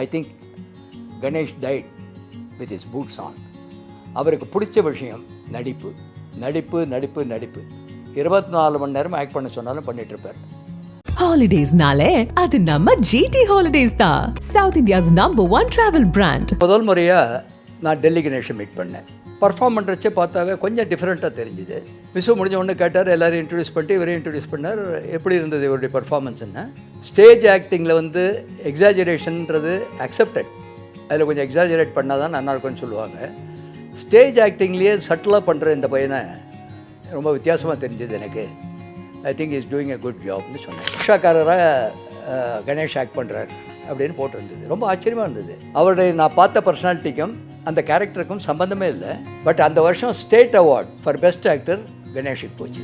I think Ganesh died with his boots on அவருக்கு பிடிச்ச விஷயம் நடிப்பு. நடிப்பு நடிப்பு நடிப்பு. இருபத்தி நாலு மணி நேரம் ஆக்ட் பண்ண சொன்னாலும் பண்ணிட்டு இருப்பார். ஹாலிடேஸ்னாலே அது நம்ம ஜிடி ஹாலிடேஸ் தான். South India's number one travel brand முதல் முறையாக நான் டெல்லி கணேஷை மீட் பண்ணேன். பர்ஃபார்ம் பண்ணுறச்சே பார்த்தாவே கொஞ்சம் டிஃப்ரெண்ட்டாக தெரிஞ்சுது. மிஸ் முடிஞ்ச உடனே கேட்டார் எல்லோரும் இன்ட்ரடியூஸ் பண்ணிட்டு இவரையும் இன்ட்ரடியூஸ் பண்ணார். எப்படி இருந்தது இவருடைய பர்ஃபார்மன்ஸ்ன்னு ஸ்டேஜ் ஆக்டிங்கில் வந்து எக்ஸாஜரேஷன்ன்றது அக்செப்டட் அதில் கொஞ்சம் எக்ஸாஜரேட் பண்ணால் தான் நல்லா இருக்கும்னு சொல்லுவாங்க. ஸ்டேஜ் ஆக்டிங்லேயே சட்டிலாக பண்ணுற இந்த பையனை ரொம்ப வித்தியாசமாக தெரிஞ்சது எனக்கு. I think is doing a good ஜாப்னு சொன்னேன். ரிக்ஷாக்காரராக கணேஷ் ஆக்ட் பண்ணுறார் அப்படின்னு போட்டிருந்தது. ரொம்ப ஆச்சரியமாக இருந்தது. அவருடைய நான் பார்த்த பர்சனாலிட்டிக்கும் அந்த கேரக்டருக்கும் சம்பந்தமே இல்லை. பட் அந்த வருஷம் state award for best actor கணேஷுக்கு போச்சு.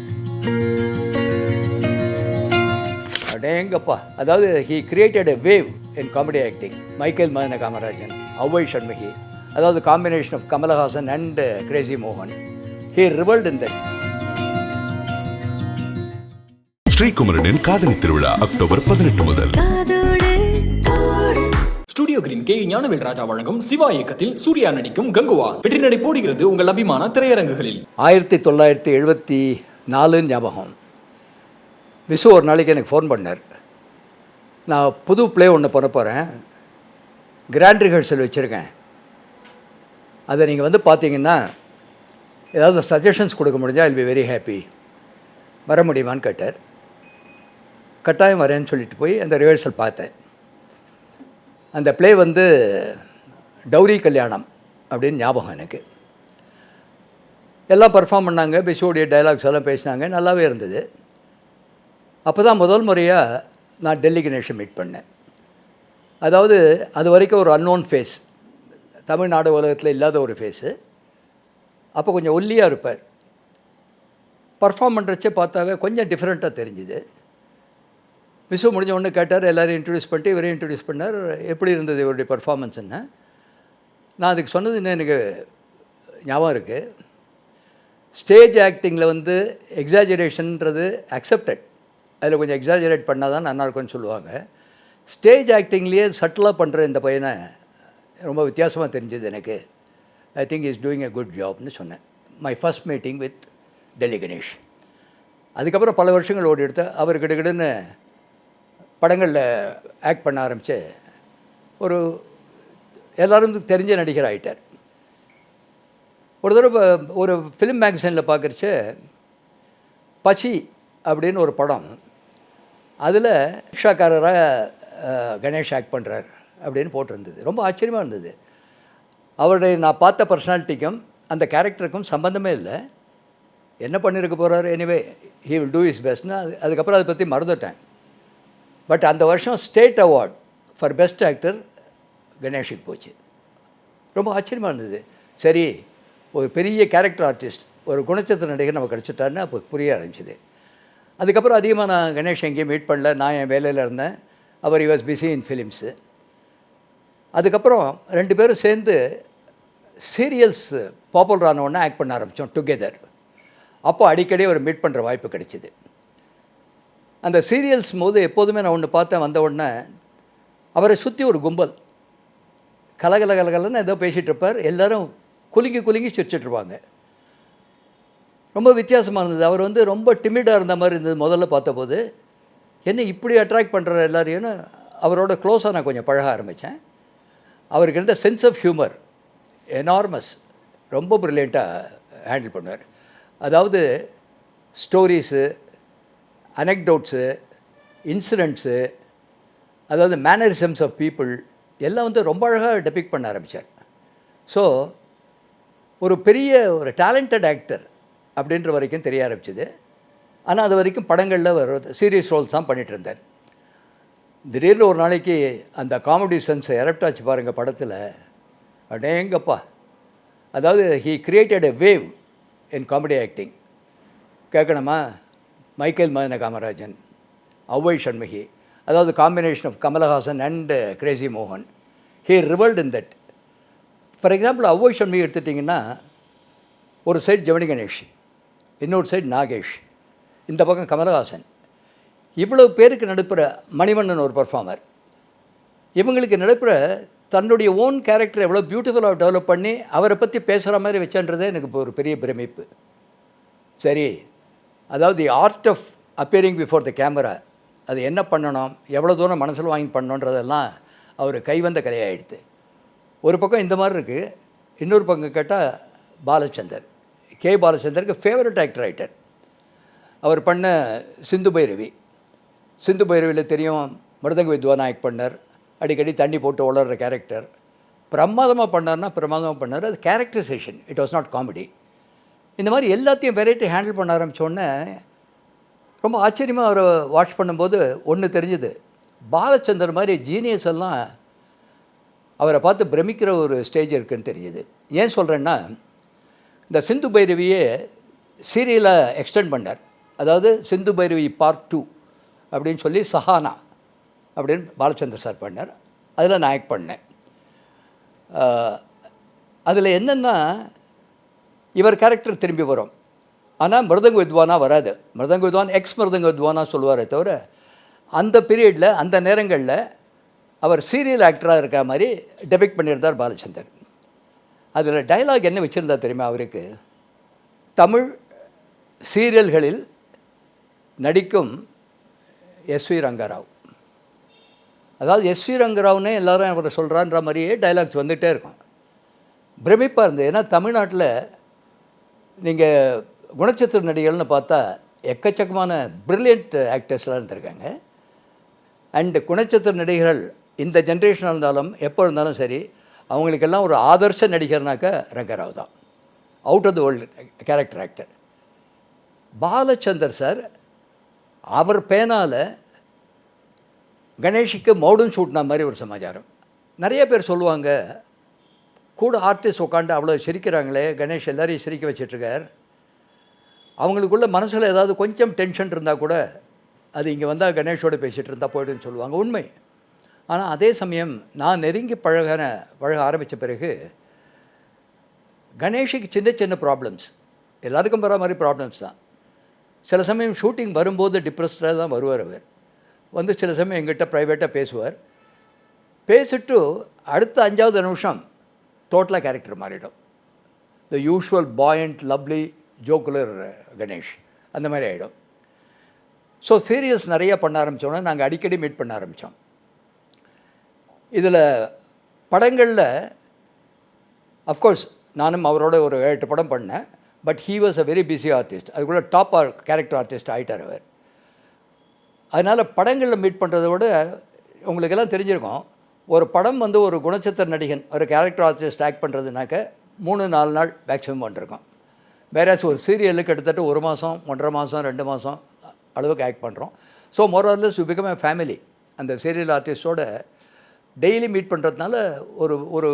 அடேங்கப்பா. அதாவது he created a wave in comedy acting Michael Madana Kamarajan Avvai Shanmughi அதாவது combination of Kamalahasan and crazy மோகன் ஹீ ரிவல்ட் இன் தட் ஸ்ரீகுமரனின் காதலி திருவிழா அக்டோபர் பதினெட்டு முதல். Studio green K Gnanavel Raja வழங்கும் சிவா இயக்கத்தில் சூர்யா நடிக்கும் கங்குவா. வெற்றி நடை போடுகிறது உங்கள் அபிமான திரையரங்குகளில். ஆயிரத்தி தொள்ளாயிரத்தி எழுபத்தி நாலு ஞாபகம். விசு ஒரு நாளைக்கு எனக்கு ஃபோன் பண்ணார். நான் புது ப்ளே ஒன்று பண்ண போகிறேன் கிராண்ட் ரிஹர்சல் வச்சுருக்கேன். அதை நீங்கள் வந்து பார்த்தீங்கன்னா ஏதாவது சஜஷன்ஸ் கொடுக்க முடிஞ்சால் ஐல் பி வெரி ஹாப்பி வர முடியுமான்னு கேட்டார். கட்டாயம் வரேன்னு சொல்லிட்டு போய் அந்த ரிஹர்சல் பார்த்தேன். அந்த ப்ளே வந்து டௌரி கல்யாணம் அப்படின்னு ஞாபகம் எனக்கு. எல்லாம் பர்ஃபார்ம் பண்ணாங்க பிஷோடைய டைலாக்ஸ் எல்லாம் பேசினாங்க நல்லாவே இருந்தது. அப்போ தான் முதல் முறையாக நான் டெல்லி கணேஷை மீட் பண்ணேன். அதாவது அது வரைக்கும் ஒரு அன்னோன் ஃபேஸ் தமிழ்நாடு உலகத்தில் இல்லாத ஒரு ஃபேஸு அப்போ கொஞ்சம் ஒல்லியாக இருப்பார். பர்ஃபார்ம் பண்ணுறச்சே பார்த்தாவே கொஞ்சம் டிஃப்ரெண்ட்டாக தெரிஞ்சுது. மிஸ் முடிஞ்ச உடனே கேட்டார் எல்லோரும் இன்ட்ரடியூஸ் பண்ணிட்டு இவரையும் இன்ட்ரடியூஸ் பண்ணார். எப்படி இருந்தது இவருடைய பர்ஃபார்மன்ஸ்ன்னு நான் அதுக்கு சொன்னது இன்னும் எனக்கு ஞாபகம் இருக்குது ஸ்டேஜ் ஆக்டிங்கில் வந்து எக்ஸாஜரேஷன்ன்றது அக்செப்டட் அதில் கொஞ்சம் எக்ஸாஜரேட் பண்ணால் தான் நல்லா இருக்கும்னு சொல்லுவாங்க ஸ்டேஜ் ஆக்டிங்லேயே சட்டிலாக பண்ணுற இந்த பையனை ரொம்ப வித்தியாசமாக தெரிஞ்சது எனக்கு. I think is doing a good ஜாப்னு சொன்னேன். My first meeting with Delhi Ganesh அதுக்கப்புறம் பல வருஷங்கள் ஓடி எடுத்து அவர் கிட்டக்கிட்டன்னு படங்களில் ஆக்ட் பண்ண ஆரம்பித்து ஒரு எல்லோரும் தெரிஞ்ச நடிகர் ஆகிட்டார் ஒரு தடவை ஒரு ஃபிலிம் மேகசைனில் பார்க்குறச்ச பசி அப்படின்னு ஒரு படம் அதில் ரிக்ஷாக்காரராக கணேஷ் ஆக்ட் பண்ணுறார் அப்படின்னு போட்டிருந்தது. ரொம்ப ஆச்சரியமாக இருந்தது. அவருடைய நான் பார்த்த பர்சனாலிட்டிக்கும் அந்த கேரக்டருக்கும் சம்மந்தமே இல்லை. என்ன பண்ணியிருக்க போகிறாரு anyway he will do is பெஸ்ட்னா அதுக்கப்புறம் அதை பற்றி மறந்துட்டேன். பட் அந்த வருஷம் state award for best actor கணேஷுக்கு போச்சு. ரொம்ப ஆச்சரியமாக இருந்தது. சரி ஒரு பெரிய கேரக்டர் ஆர்டிஸ்ட் ஒரு குணச்சித்திர நடிகர் நம்ம கிடச்சிட்டாருன்னு அப்போ புரிய ஆரம்பிச்சிது. அதுக்கப்புறம் அதிகமாக நான் கணேஷ் எங்கேயும் மீட் பண்ணல. நான் என் வேலையில் இருந்தேன். அவர் வாஸ் பிஸி இன் ஃபிலிம்ஸு அதுக்கப்புறம் ரெண்டு பேரும் சேர்ந்து சீரியல்ஸ் பாப்புலர் ஆன ஆக்ட் பண்ண ஆரம்பித்தோம் டுகெதர் அப்போ அடிக்கடி ஒரு மீட் பண்ணுற வாய்ப்பு கிடைச்சிது. அந்த சீரியல்ஸ் போது எப்போதுமே நான் ஒன்று பார்த்தேன் வந்த உடனே அவரை சுற்றி ஒரு கும்பல். கலகல கலகலன்னு ஏதோ பேசிகிட்டு இருப்பார். எல்லாரும் குலுங்கி குலுங்கி சிரிச்சிட்ருப்பாங்க ரொம்ப வித்தியாசமாக இருந்தது. அவர் வந்து ரொம்ப டிமிடாக இருந்த மாதிரி இருந்தது முதல்ல பார்த்தபோது. என்ன இப்படி அட்ராக்ட் பண்ணுற எல்லாரையும் அவரோட க்ளோஸாக நான் கொஞ்சம் பழக ஆரம்பித்தேன் அவருக்கு இருந்த சென்ஸ் ஆஃப் ஹியூமர் எனார்மஸ் ரொம்ப ப்ரில்லியண்ட்டாக ஹேண்டில் பண்ணுவார். அதாவது ஸ்டோரிஸு அனெக்டோட்ஸு இன்சிடெண்ட்ஸு அதாவது மேனரிசம்ஸ் ஆஃப் பீப்புள் எல்லாம் வந்து ரொம்ப அழகாக டெபிக் பண்ண ஆரம்பித்தார் ஸோ ஒரு பெரிய ஒரு டேலண்டட் ஆக்டர் அப்படின்ற வரைக்கும் தெரிய ஆரம்பிச்சது. ஆனால் அது வரைக்கும் படங்களில் வர சீரியஸ் ரோல்ஸ் தான் பண்ணிகிட்டு இருந்தார். திடீர்னு ஒரு நாளைக்கு அந்த காமெடி சென்ஸை எரப்டாச்சு பாருங்கள் படத்தில். அடேங்கப்பா. அதாவது he created a wave in comedy acting கேட்கணுமா? மைக்கேல் மதன காமராஜன் அவ்வை சண்முகி அதாவது combination of Kamalahasan and crazy மோகன் he revelled in that for example Avvai Shanmughi எடுத்துட்டிங்கன்னா ஒரு சைடு ஜெமினி கணேஷ் இன்னொரு சைடு நாகேஷ் இந்த பக்கம் கமலஹாசன். இவ்வளவு பேருக்கு நடுப்புற மணிவண்ணன் ஒரு பர்ஃபார்மர் இவங்களுக்கு நடுப்புற தன்னுடைய ஓன் கேரக்டர் எவ்வளோ பியூட்டிஃபுல்லாக டெவலப் பண்ணி அவரை பற்றி பேசுகிற மாதிரி வச்சன்றதே எனக்கு இப்போ ஒரு பெரிய பிரமிப்பு. சரி அதாவது the art of appearing before the camera அது என்ன பண்ணணும் எவ்வளோ தூரம் மனசில் வாங்கி பண்ணணுன்றதெல்லாம் அவர் கைவந்த கலையாயிடுது ஒரு பக்கம் இந்த மாதிரி இருக்குது இன்னொரு பக்கம் கேட்டால் பாலச்சந்தர். கே பாலச்சந்தருக்கு ஃபேவரட் ஆக்டர் ஆகிட்டார் அவர் பண்ண சிந்து பைரவி. சிந்து பைரவியில் தெரியும் மிருதங்க வித்வாநாயக் பண்ணார் அடிக்கடி தண்ணி போட்டு வளர்கிற கேரக்டர் பிரமாதமாக பண்ணார்னா பிரமாதமாக பண்ணார். அது characterisation it was not comedy இந்த மாதிரி எல்லாத்தையும் வெரைட்டி ஹேண்டில் பண்ண ஆரம்பித்தோடனே ரொம்ப ஆச்சரியமாக அவரை வாட்ச் பண்ணும்போது ஒன்று தெரிஞ்சுது. பாலச்சந்தர் மாதிரி ஜீனியஸ் எல்லாம் அவரை பார்த்து பிரமிக்கிற ஒரு ஸ்டேஜ் இருக்குன்னு தெரியுது. ஏன் சொல்கிறேன்னா இந்த சிந்து பைரவியே சீரியலை எக்ஸ்டெண்ட் பண்ணார். அதாவது சிந்து பைரவி பார்ட் டூ அப்படின்னு சொல்லி சஹானா அப்படின்னு பாலச்சந்தர் சார் பண்ணார். அதில் நான் ஆக்ட் பண்ணேன். அதில் என்னென்னா இவர் கேரக்டர் திரும்பி வரும். ஆனால் மிருதங்க வித்வானா வராது. மிருதங்க வித்வான் எக்ஸ் மிருதங்க வித்வானா சொல்லுவாரே தவிர அந்த பீரியடில் அந்த நேரங்களில் அவர் சீரியல் ஆக்டராக இருக்க மாதிரி டெபிக் பண்ணியிருந்தார் பாலச்சந்தர். அதில் டயலாக் என்ன வச்சுருந்தா தெரியுமா அவருக்கு? தமிழ் சீரியல்களில் நடிக்கும் எஸ்வி ரங்கராவ். அதாவது எஸ்வி ரங்கராவ்னே எல்லாரும் அவரை சொல்கிறான்ற மாதிரியே டைலாக்ஸ் வந்துகிட்டே இருக்கும். பிரமிப்பாக இருந்தது. ஏன்னா தமிழ்நாட்டில் நீங்கள் குணச்சித்திர நடிகர்கள்னு பார்த்தா எக்கச்சக்கமான பிரில்லியன்ட் ஆக்டர்ஸ்லாம் இருந்திருக்காங்க. அண்டு குணச்சித்திர நடிகர்கள் இந்த ஜென்ரேஷனாக இருந்தாலும் எப்போ இருந்தாலும் சரி அவங்களுக்கெல்லாம் ஒரு ஆதர்ச நடிகர்னாக்க ரங்கராவ் தான். Out of the world character actor Balachander sir அவர் பேனால் கணேஷுக்கு மௌடன் சூட்னா மாதிரி ஒரு சமாச்சாரம். நிறைய பேர் சொல்லுவாங்க கூட ஆர்டிஸ்ட் உட்காந்து அவ்வளோ சிரிக்கிறாங்களே கணேஷ் எல்லாரையும் சிரிக்க வச்சிட்ருக்கார். அவங்களுக்குள்ள மனசில் ஏதாவது கொஞ்சம் டென்ஷன் இருந்தால் கூட அது இங்கே வந்தால் கணேஷோடு பேசிகிட்டு இருந்தால் போய்டுன்னு சொல்லுவாங்க உண்மை. ஆனால் அதே சமயம் நான் நெருங்கி பழகின பழக ஆரம்பித்த பிறகு கணேஷுக்கு சின்ன சின்ன ப்ராப்ளம்ஸ் எல்லாருக்கும் வர மாதிரி ப்ராப்ளம்ஸ் தான். சில சமயம் ஷூட்டிங் வரும்போது டிப்ரெஸ்டாக தான் வருவார் அவர். வந்து சில சமயம் எங்கிட்ட ப்ரைவேட்டாக பேசுவார். பேசிட்டு அடுத்த அஞ்சாவது நிமிஷம் டோட்டலாக கேரக்டர் மாறிடும். The usual point lovely jocular Ganesh அந்த மாதிரி ஆகிடும் ஸோ சீரியல்ஸ் நிறைய பண்ண ஆரம்பித்தோன்னே நாங்கள் அடிக்கடி மீட் பண்ண ஆரம்பித்தோம் இதில் படங்களில் அஃப்கோர்ஸ் நானும் அவரோட ஒரு எட்டு படம் பண்ணேன். But he was a very busy artist அதுக்குள்ளே டாப் ஆர் கேரக்டர் ஆர்டிஸ்ட் ஆகிட்டார் அவர். அதனால் படங்களில் மீட் பண்ணுறத விட உங்களுக்கெல்லாம் தெரிஞ்சிருக்கும் ஒரு படம் வந்து ஒரு குணச்சித்திர நடிகன் ஒரு கேரக்டர் ஆர்டிஸ்ட் ஆக்ட் பண்ணுறதுனாக்க மூணு நாலு நாள் மேக்ஸிமம் பண்ணிருக்கோம் வேறாஸ் ஒரு சீரியலுக்கு கிட்டத்தட்ட ஒரு மாதம் ஒன்றரை மாதம் ரெண்டு மாதம் அளவுக்கு ஆக்ட் பண்ணுறோம் so more or less you become a family அந்த சீரியல் ஆர்டிஸ்டோட டெய்லி மீட் பண்ணுறதுனால ஒரு ஒரு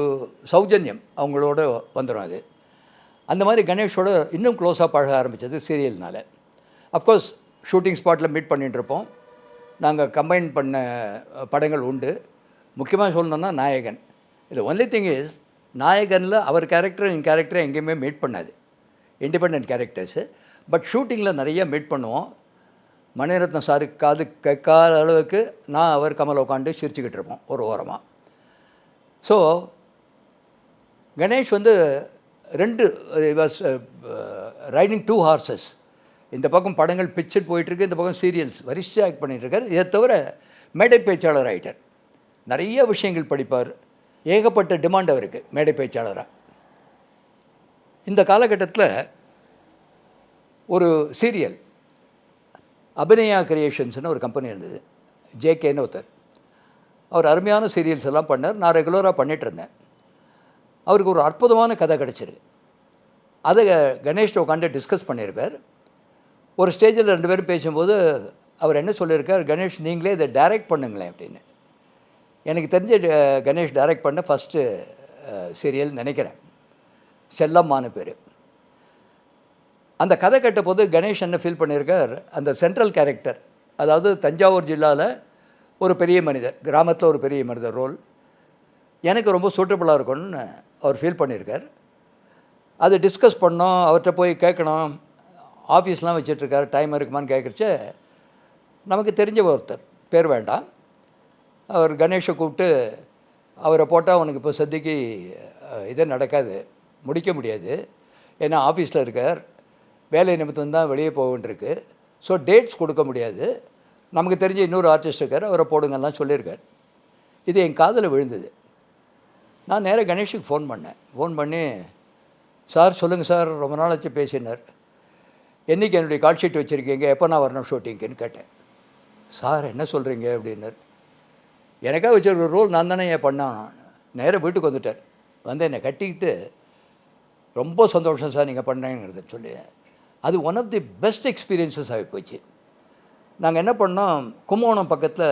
சௌஜன்யம் அவங்களோட வந்துடும் அது. அந்த மாதிரி கணேஷோட இன்னும் க்ளோஸாக பழக ஆரம்பித்தது சீரியல்னால் அஃப்கோர்ஸ் ஷூட்டிங் ஸ்பாட்டில் மீட் பண்ணிகிட்டு இருப்போம். நாங்கள் கம்பைன் பண்ண படங்கள் உண்டு. முக்கியமாக சொல்லணுன்னா நாயகன். இது ஒன்லி திங் இஸ் நாயகனில் அவர் கேரக்டர் என் கேரக்டரை எங்கேயுமே மீட் பண்ணாது. இண்டிபெண்ட் கேரக்டர்ஸு பட் ஷூட்டிங்கில் நிறைய மீட் பண்ணுவோம். மணிரத்னம் சாரு காது கேட்காத அளவுக்கு நான் அவர் கமல் உட்காந்து சிரிச்சுக்கிட்டு இருப்போம் ஒரு ஓரமாக ஸோ கணேஷ் வந்து ரெண்டு வாஸ் ரைடிங் டூ ஹார்சஸ் இந்த பக்கம் படங்கள் பிக்சர் போயிட்டுருக்கு இந்த பக்கம் சீரியல்ஸ் வரிசையாக ஆக்ட் பண்ணிகிட்ருக்கார் இதை தவிர மேடை பேச்சாளர் ஆகிட்டார் நிறைய விஷயங்கள் படிப்பார். ஏகப்பட்ட டிமாண்ட் அவருக்கு மேடை பேச்சாளராக இந்த காலகட்டத்தில் ஒரு சீரியல் அபிநயா கிரியேஷன்ஸ்னு ஒரு கம்பெனி இருந்தது. ஜேகேன்னு ஒருத்தர். அவர் அருமையான சீரியல்ஸ் எல்லாம் பண்ணார். நான் ரெகுலராக பண்ணிகிட்டு இருந்தேன். அவருக்கு ஒரு அற்புதமான கதை கிடச்சிருக்கு அதை கணேஷ்ட உட்காந்து டிஸ்கஸ் பண்ணியிருக்கார். ஒரு ஸ்டேஜில் ரெண்டு பேரும் பேசும்போது அவர் என்ன சொல்லியிருக்கார்? கணேஷ் நீங்களே இதை டைரக்ட் பண்ணுங்களேன் அப்படின்னு. எனக்கு தெரிஞ்ச கணேஷ் டைரக்ட் பண்ண ஃபஸ்ட்டு சீரியல் நினைக்கிறேன். செல்லம்மானு பேர். அந்த கதை கேட்ட போது கணேஷ் என்ன ஃபீல் பண்ணியிருக்கார் அந்த சென்ட்ரல் கேரக்டர் அதாவது தஞ்சாவூர் ஜில்லாவில் ஒரு பெரிய மனிதர் கிராமத்தில் ஒரு பெரிய மனிதர் ரோல் எனக்கு ரொம்ப சூட்டபுளாக இருக்கும்னு அவர் ஃபீல் பண்ணியிருக்கார் அதை டிஸ்கஸ் பண்ணோம் அவர்கிட்ட போய் கேட்கணும் ஆஃபீஸ்லாம் வச்சிட்ருக்காரு டைம் இருக்குமான்னு கேட்குறச்ச நமக்கு தெரிஞ்ச ஒருத்தர் பேர் வேண்டாம். அவர் கணேஷை கூப்பிட்டு அவரை போட்டால் அவனுக்கு இப்போ சத்திக்கு இதே நடக்காது. முடிக்க முடியாது. ஏன்னா ஆஃபீஸில் இருக்கார். வேலை நிமித்தம் தான் வெளியே போக ஸோ டேட்ஸ் கொடுக்க முடியாது. நமக்கு தெரிஞ்ச இன்னொரு ஆர்டிஸ்ட் இருக்கார். அவரை போடுங்கலாம் சொல்லியிருக்கார். இது என் காதில் விழுந்தது. நான் நேராக கணேஷுக்கு ஃபோன் பண்ணேன். ஃபோன் பண்ணி சார் சொல்லுங்கள் சார். ரொம்ப நாள் வச்சு பேசினார். என்றைக்கு என்னுடைய கால் ஷீட் வச்சுருக்கீங்க? எப்போ நான் வரணும் ஷூட்டிங்க்குன்னு கேட்டேன். சார் என்ன சொல்கிறீங்க அப்படின்னார். எனக்காக வச்சுருக்க ரோல் நான் தானே ஏன் பண்ணான்? நேராக வீட்டுக்கு வந்துட்டார். வந்து என்னை கட்டிக்கிட்டு ரொம்ப சந்தோஷம் சார் நீங்கள் பண்ணேங்கிறத சொல்லி அது one of the best experiences ஆகி போச்சு. நாங்கள் என்ன பண்ணோம் கும்பகோணம் பக்கத்தில்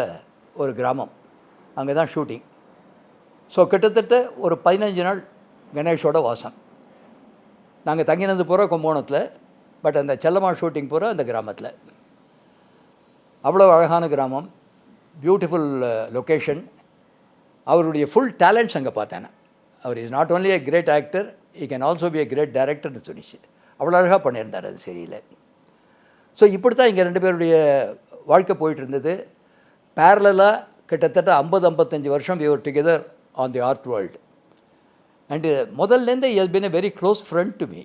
ஒரு கிராமம். அங்கே தான் ஷூட்டிங் ஸோ கிட்டத்தட்ட ஒரு பதினஞ்சு நாள் கணேஷோட வாசம். நாங்கள் தங்கினது பூரா கும்பகோணத்தில் பட் அந்த செல்லம்மா ஷூட்டிங் பூரா அந்த கிராமத்தில். அவ்வளோ அழகான கிராமம். பியூட்டிஃபுல் லொக்கேஷன் uh, அவருடைய ஃபுல் டேலண்ட்ஸ் அங்கே பார்த்தேன். நான். அவர் is not only a great actor he can also be a great டைரக்டர்னு சொல்லிச்சு. அவ்வளோ அழகாக பண்ணியிருந்தார் அது சரியில்லை ஸோ இப்படி தான் இங்கே ரெண்டு பேருடைய வாழ்க்கை போயிட்டு இருந்தது. பேரலாக கிட்டத்தட்ட ஐம்பது ஐம்பத்தஞ்சு வருஷம் we together on the art world and முதல்லேருந்தே is been a very close friend to me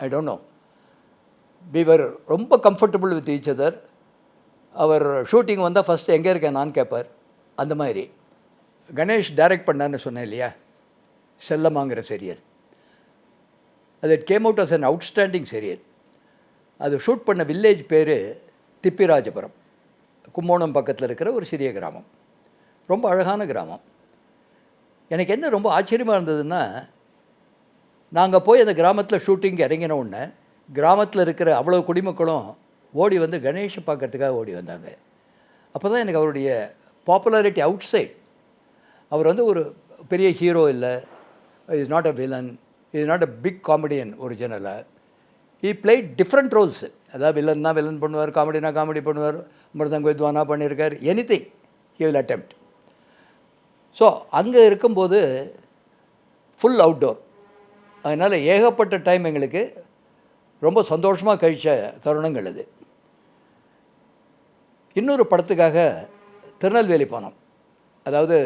I don't know we were ரொம்ப கம்ஃபர்டபுள் வித் ஈச் அதர் அவர் ஷூட்டிங் வந்தால் ஃபஸ்ட்டு எங்கே இருக்கேன் நான் கேட்பார் அந்த மாதிரி. கணேஷ் டைரக்ட் பண்ணான்னு சொன்னேன் இல்லையா? செல்லமாங்கிற சீரியல் அது it came out as an outstanding serial அது ஷூட் பண்ண வில்லேஜ் பேர் திப்பிராஜபுரம். கும்போணம் பக்கத்தில் இருக்கிற ஒரு சிறிய கிராமம். ரொம்ப அழகான கிராமம். எனக்கு என்ன ரொம்ப ஆச்சரியமாக இருந்ததுன்னா நாங்கள் போய் அந்த கிராமத்தில் ஷூட்டிங் இறங்கின உடனே கிராமத்தில் இருக்கிற அவ்வளோ குடிமக்களும் ஓடி வந்து கணேஷை பார்க்கறதுக்காக ஓடி வந்தாங்க. அப்போ தான் எனக்கு அவருடைய பாப்புலாரிட்டி அவுட் சைட் அவர் வந்து ஒரு பெரிய ஹீரோ இல்லை. Is not a villain is not a big comedian ஒரிஜினலாக ஈ பிளே டிஃப்ரெண்ட் ரோல்ஸு அதாவது வில்லன்னா வில்லன் பண்ணுவார் காமெடினா காமெடி பண்ணுவார் மிருதங்க வித்வானா பண்ணியிருக்கார் anything he will attempt so அங்கே இருக்கும்போது ஃபுல் அவுட்டோர் அதனால் ஏகப்பட்ட டைம் எங்களுக்கு ரொம்ப சந்தோஷமாக கழித்த தருணங்கள் அது. இன்னொரு படத்துக்காக திருநெல்வேலி போனோம். அதாவது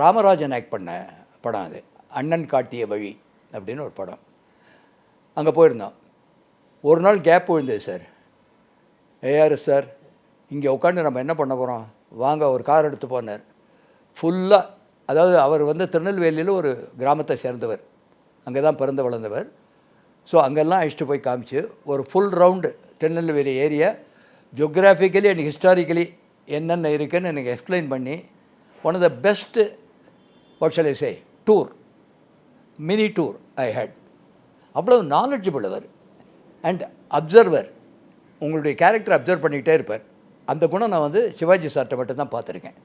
ராமராஜன் ஆக்ட் பண்ண படம் அது. அண்ணன் காட்டிய வழி அப்படின்னு ஒரு படம். அங்கே போயிருந்தோம். ஒரு நாள் கேப் விழுந்தது சார் ஏஆர்எஸ் சார் இங்கே உட்காந்து நம்ம என்ன பண்ண போகிறோம் வாங்க ஒரு கார் எடுத்து போனார். ஃபுல்லாக அதாவது அவர் வந்து திருநெல்வேலியில் ஒரு கிராமத்தை சேர்ந்தவர். அங்கே தான் பிறந்து வளர்ந்தவர். ஸோ அங்கெல்லாம் அழைச்சிட்டு போய் காமிச்சு ஒரு full round Tirunelveli area geographically and historically என்னென்ன இருக்குன்னு எனக்கு எக்ஸ்பிளைன் பண்ணி one of the best what shall I say tour mini tour I had அவ்வளோ நாலெட்ஜபிள் அவர். அண்ட் அப்சர்வர் உங்களுடைய கேரக்டர் அப்சர்வ் பண்ணிக்கிட்டே இருப்பார். அந்த குணம் நான் வந்து சிவாஜி சார்ட்டை மட்டும் தான் பார்த்துருக்கேன்.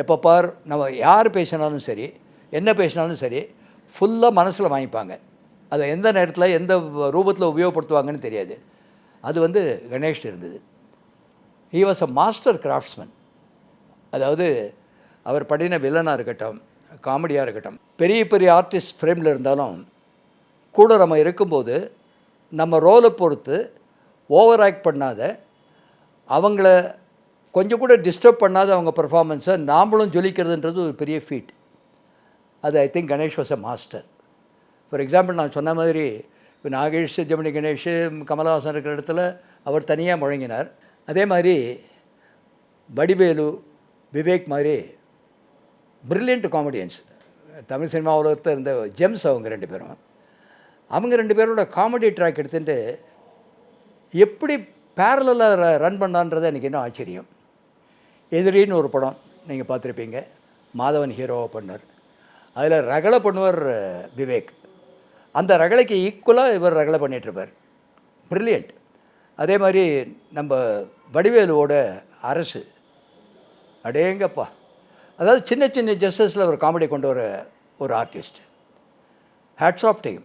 எப்போ பார் நம்ம யார் பேசினாலும் சரி என்ன பேசினாலும் சரி ஃபுல்லாக மனசில் வாங்கிப்பாங்க. அதை எந்த நேரத்தில் எந்த ரூபத்தில் உபயோகப்படுத்துவாங்கன்னு தெரியாது. அது வந்து கணேஷ் இருந்தது. He was a master craftsman அதாவது அவர் படின வில்லனாக இருக்கட்டும் காமெடியாக இருக்கட்டும் பெரிய பெரிய ஆர்டிஸ்ட் ஃப்ரேமில் இருந்தாலும் கூட நம்ம இருக்கும்போது நம்ம ரோலை பொறுத்து ஓவர் ஆக்ட் பண்ணாத அவங்கள கொஞ்சம் கூட டிஸ்டர்ப் பண்ணாத அவங்க பெர்ஃபார்மன்ஸை நாமளும் ஜொலிக்கிறதுன்றது ஒரு பெரிய ஃபீட் அது I think Ganesh was a master for example நான் சொன்ன மாதிரி இப்போ நாகேஷ் ஜெமினி கணேஷ் கமலஹாசன் இருக்கிற இடத்துல அவர் தனியாக முழங்கினார். அதே மாதிரி வடிவேலு விவேக் மாதிரி ப்ரில்லியண்ட் காமெடியன்ஸ் தமிழ் சினிமா உலகத்தில் இருந்த ஜெம்ஸ் அவங்க ரெண்டு பேரும். அவங்க ரெண்டு பேரோட காமெடி ட்ராக் எடுத்துட்டு எப்படி பேரலாக ரன் பண்ணான்றது எனக்கு இன்னும் ஆச்சரியம். எதிரின்னு ஒரு படம் நீங்கள் பார்த்துருப்பீங்க. மாதவன் ஹீரோவை பண்ணார். அதில் ரகலை பண்ணுவார் விவேக். அந்த ரகளைக்கு ஈக்குவலாக இவர் ரகலை பண்ணிகிட்ருப்பார் ப்ரில்லியண்ட் அதே மாதிரி நம்ம வடிவேலுவோட அரசு. அடேங்கப்பா. அதாவது சின்ன சின்ன ஜஸ்டஸில் ஒரு காமெடி கொண்டு வர ஒரு ஆர்டிஸ்ட். ஹேட்ஸ் ஆஃப் டீம்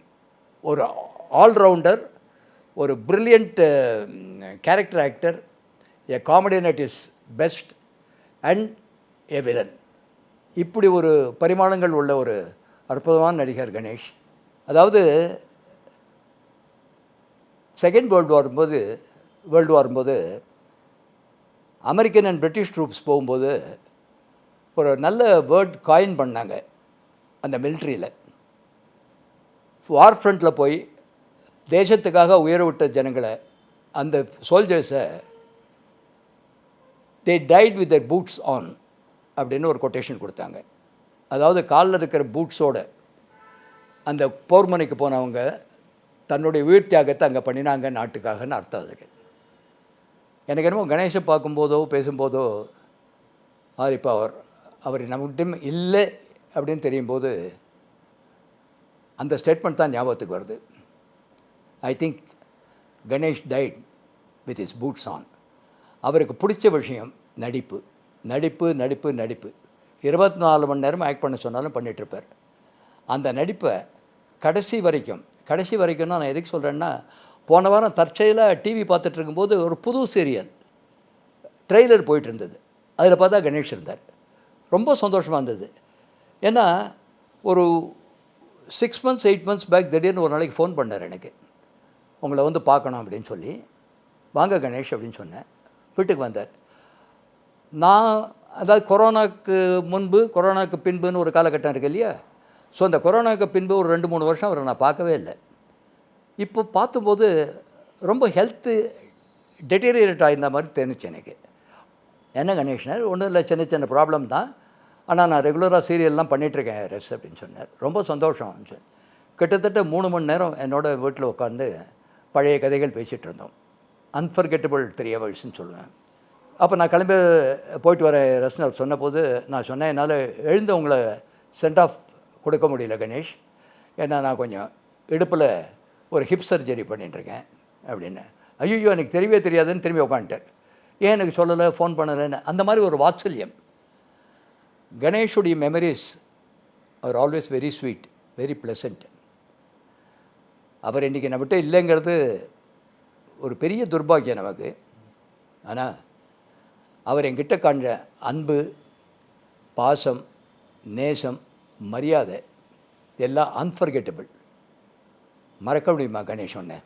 ஒரு ஆல்ரவுண்டர் ஒரு brilliant character actor a comedian not his best and a villain இப்படி ஒரு பரிமாணங்கள் உள்ள ஒரு அற்புதமான நடிகர் கணேஷ். அதாவது செகண்ட் வேர்ல்டு வரும்போது வேர்ல்டு வரும்போது அமெரிக்கன் அண்ட் பிரிட்டிஷ் ட்ரூப்ஸ் போகும்போது ஒரு நல்ல வேர்ட் காயின் பண்ணாங்க அந்த மிலிட்ரியில் வார் ஃப்ரண்ட்டில் போய் தேசத்துக்காக உயர விட்ட ஜனங்களை அந்த சோல்ஜர்ஸை they died with their boots on அப்படின்னு ஒரு கொட்டேஷன் கொடுத்தாங்க. அதாவது காலில் இருக்கிற பூட்ஸோடு அந்த போர்மனைக்கு போனவங்க தன்னுடைய உயிர் தியாகத்தை அங்கே பண்ணினாங்க நாட்டுக்காகன்னு அர்த்தம் அதுக்கு. எனக்கு என்னமோ கணேஷை பார்க்கும்போதோ பேசும்போதோ ஆரிப்பா அவர் அவர் நம்மகிட்ட இல்லை அப்படின்னு தெரியும் போது அந்த ஸ்டேட்மெண்ட் தான் ஞாபகத்துக்கு வருது. I think Ganesh died with his boots on அவருக்கு பிடிச்ச விஷயம் நடிப்பு. நடிப்பு நடிப்பு நடிப்பு. இருபத்தி நாலு மணி நேரம் ஆக்ட் பண்ண சொன்னாலும் பண்ணிகிட்ருப்பார் அந்த நடிப்பை கடைசி வரைக்கும் கடைசி வரைக்கும்னா நான் எதுக்கு சொல்கிறேன்னா போன வாரம் தற்செயலாக டிவி பார்த்துட்டு இருக்கும்போது ஒரு புது சீரியல் ட்ரெய்லர் போயிட்டு இருந்தது அதில் பார்த்தா கணேஷ் இருந்தார். ரொம்ப சந்தோஷமாக இருந்தது. ஏன்னா ஒரு six months eight months back திடீர்னு ஒரு நாளைக்கு ஃபோன் பண்ணார் எனக்கு. உங்களை வந்து பார்க்கணும் அப்படின்னு சொல்லி. வாங்க கணேஷ் அப்படின்னு சொன்னேன். வீட்டுக்கு வந்தார். நான் அதாவது கொரோனாக்கு முன்பு கொரோனாக்கு பின்புன்னு ஒரு காலகட்டம் இருக்கு இல்லையா? ஸோ அந்த கொரோனாக்கு பின்பு ஒரு ரெண்டு மூணு வருஷம் அவரை நான் பார்க்கவே இல்லை. இப்போ பார்த்தபோது ரொம்ப ஹெல்த்து டெட்டீரியேட் ஆயிருந்த மாதிரி தெரிஞ்சுச்சு எனக்கு. என்ன கணேஷனர் ஒன்றும் இல்லை சின்ன சின்ன ப்ராப்ளம் தான். ஆனால் நான் ரெகுலராக சீரியல்லாம் பண்ணிகிட்ருக்கேன் ரெஸ் அப்படின்னு சொன்னார். ரொம்ப சந்தோஷம் சொன்னேன். கிட்டத்தட்ட மூணு மணி நேரம் என்னோட வீட்டில் உட்காந்து பழைய கதைகள் பேசிகிட்டு இருந்தோம். அன்ஃபர்கெட்டபிள் த்ரீ ஹவர்ஸ்ன்னு சொல்லுவேன். அப்போ நான் கிளம்பி போயிட்டு வர ரசனர் அவர் சொன்னபோது நான் சொன்னேன் என்னால் எழுந்து உங்களை சென்ட் ஆஃப் கொடுக்க முடியல கணேஷ். ஏன்னா நான் கொஞ்சம் இடுப்பில் ஒரு ஹிப் சர்ஜரி பண்ணிட்டுருக்கேன் அப்படின்னு. ஐயோ எனக்கு தெரியவே தெரியாதுன்னு திரும்பி உட்காந்துட்டார் ஏன் எனக்கு சொல்லலை ஃபோன் பண்ணலைன்னு? அந்த மாதிரி ஒரு வாத்சல்யம். கணேஷுடைய மெமரிஸ் அவர் always very sweet very pleasant அவர் இன்றைக்கி நம்மகிட்ட இல்லைங்கிறது ஒரு பெரிய துர்பாக்கியம் நமக்கு. ஆனால் அவர் என்கிட்ட காண்ற அன்பு பாசம் நேசம் மரியாதை எல்லாம் அன்ஃபர்கெட்டபிள் மறக்க முடியுமா கணேஷ் ஒன்று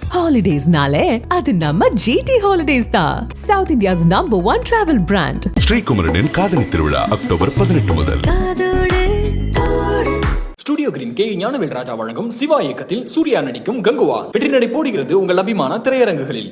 ஹாலிடேஸ்னாலே அது நம்ம ஜிடி ஹாலிடேஸ் தான். South India's number one travel brand ஸ்ரீகுமரனின் காதலி திருவிழா அக்டோபர் பதினெட்டு முதல். Studio green K Gnanavel Raja வழங்கும் சிவா இயக்கத்தில் சூர்யா நடிக்கும் கங்குவா. வெற்றி நடை போடுகிறது உங்கள் அபிமான திரையரங்குகளில்.